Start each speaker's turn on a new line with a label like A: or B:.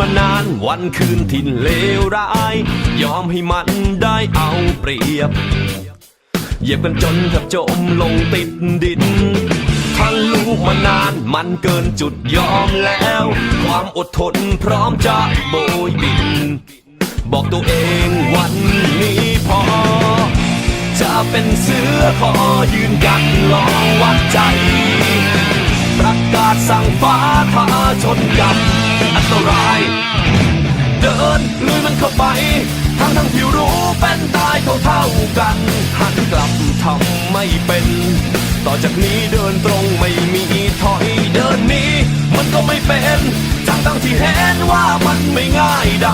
A: มานานวันคืนที่นเลวร้าย ยอมให้มันได้เอาเปรียบ เหยียบกันจนแทบจมลงติดดินทันลูกมานานมันเกินจุดยอมแล้ว ความอดทนพร้อมจะโบยบิน บอกตัวเองวันนี้พอ จะเป็นเสือขอยืนกันลองวัดใจ ประกาศสั่งฟ้าท้าชนกับอัน ไม่เป็น ต่อจากนี้เดินตรงไม่มีถอยเดินนี้ มันก็ไม่เป็นทั้งทั้งที่เห็นว่ามันไม่ง่ายได้